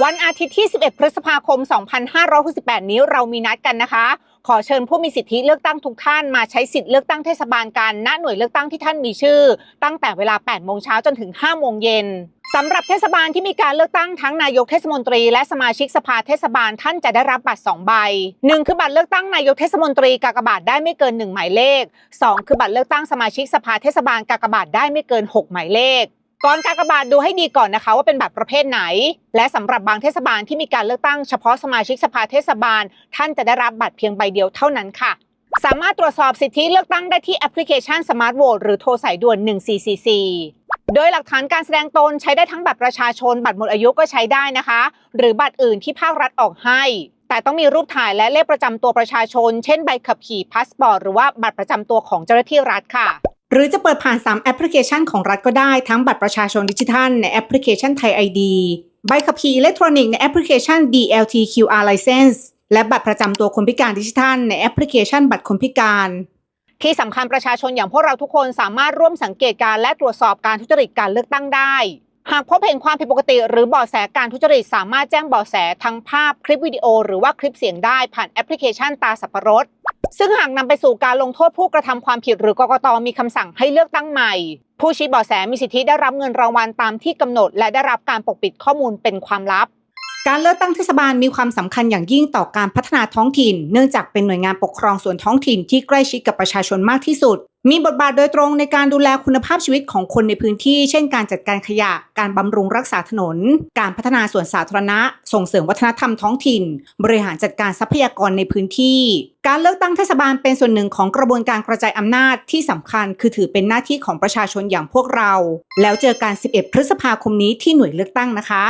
วันอาทิตย์ที่ 11 พฤษภาคม 2568 นี้เรามีนัดกันนะคะ ขอเชิญผู้มีสิทธิเลือกตั้งทุกท่านมาใช้สิทธิเลือกตั้งเทศบาลกันณหน่วยเลือกตั้งที่ท่านมีชื่อ ตั้งแต่เวลา 8 โมงเช้าจนถึง 5 โมงเย็นสำหรับเทศบาลที่มีการเลือกตั้งทั้งนายกเทศมนตรี และสมาชิกสภาเทศบาลท่านจะได้รับบัตร 2 ใบ 1 คือบัตรเลือกตั้งนายกเทศมนตรีกากบาทได้ไม่เกิน 1 หมายเลข 2 คือบัตรเลือกตั้งสมาชิกสภาเทศบาลกากบาทได้ไม่เกิน 6 หมายเลข ก่อนกากบาทดูให้ดีก่อนนะคะ ว่าเป็นบัตรประเภทไหน และสำหรับบางเทศบาลที่มีการเลือกตั้งเฉพาะสมาชิกสภาเทศบาล ท่านจะได้รับบัตรเพียงใบเดียวเท่านั้นค่ะสามารถตรวจสอบสิทธิเลือกตั้งได้ที่แอปพลิเคชัน Smart Vote หรือโทรสายด่วน 1444 โดยหลักฐานการแสดงตนใช้ได้ทั้งบัตรประชาชน บัตรหมดอายุก็ใช้ได้นะคะ หรือบัตรอื่นที่ภาครัฐออกให้ แต่ต้องมีรูปถ่ายและเลขประจำตัวประชาชน เช่นใบขับขี่พาสปอร์ตหรือว่าบัตรประจำตัวของเจ้าหน้าที่รัฐค่ะ หรือจะเปิดผ่าน 3 แอปพลิเคชันของรัฐก็ได้ทั้งบัตรประชาชนดิจิทัลในแอปพลิเคชันไทย ID ใบขับขี่อิเล็กทรอนิกส์ในแอปพลิเคชัน DLT QR License และบัตรประจำตัวคนพิการดิจิทัลในแอปพลิเคชันบัตรคนพิการ ที่สำคัญประชาชนอย่างพวกเราทุกคนสามารถร่วมสังเกตการและตรวจสอบการทุจริตการเลือกตั้งได้ หากพบเห็นความผิดปกติ หรือเบาะแสการทุจริตสามารถแจ้งเบาะแสทั้งภาพคลิปวิดีโอ หรือว่าคลิปเสียงได้ผ่านแอปพลิเคชันตาสับปะรด ซึ่งหากนำไปสู่การลงโทษผู้กระทำความผิดหรือกกตมีคำสั่งให้เลือกตั้งใหม่ ผู้ชี้เบาะแสมีสิทธิได้รับเงินรางวัลตามที่กำหนด และได้รับการปกปิดข้อมูลเป็นความลับ การเลือกตั้งเทศบาลมีความสำคัญอย่างยิ่งต่อการพัฒนาท้องถิ่น เนื่องจากเป็นหน่วยงานปกครองส่วนท้องถิ่นที่ใกล้ชิดกับประชาชนมากที่สุด มีบทบาทโดยตรงในการดูแลคุณภาพชีวิตของคนในพื้นที่ เช่นการจัดการขยะ การบำรุงรักษาถนน การพัฒนาส่วนสาธารณะ ส่งเสริมวัฒนธรรมท้องถิ่น บริหารจัดการทรัพยากรในพื้นที่ การเลือกตั้งเทศบาลเป็นส่วนหนึ่งของกระบวนการกระจายอำนาจที่สำคัญ คือถือเป็นหน้าที่ของประชาชนอย่างพวกเรา แล้วเจอกัน 11 พฤษภาคมนี้ที่หน่วยเลือกตั้งนะคะ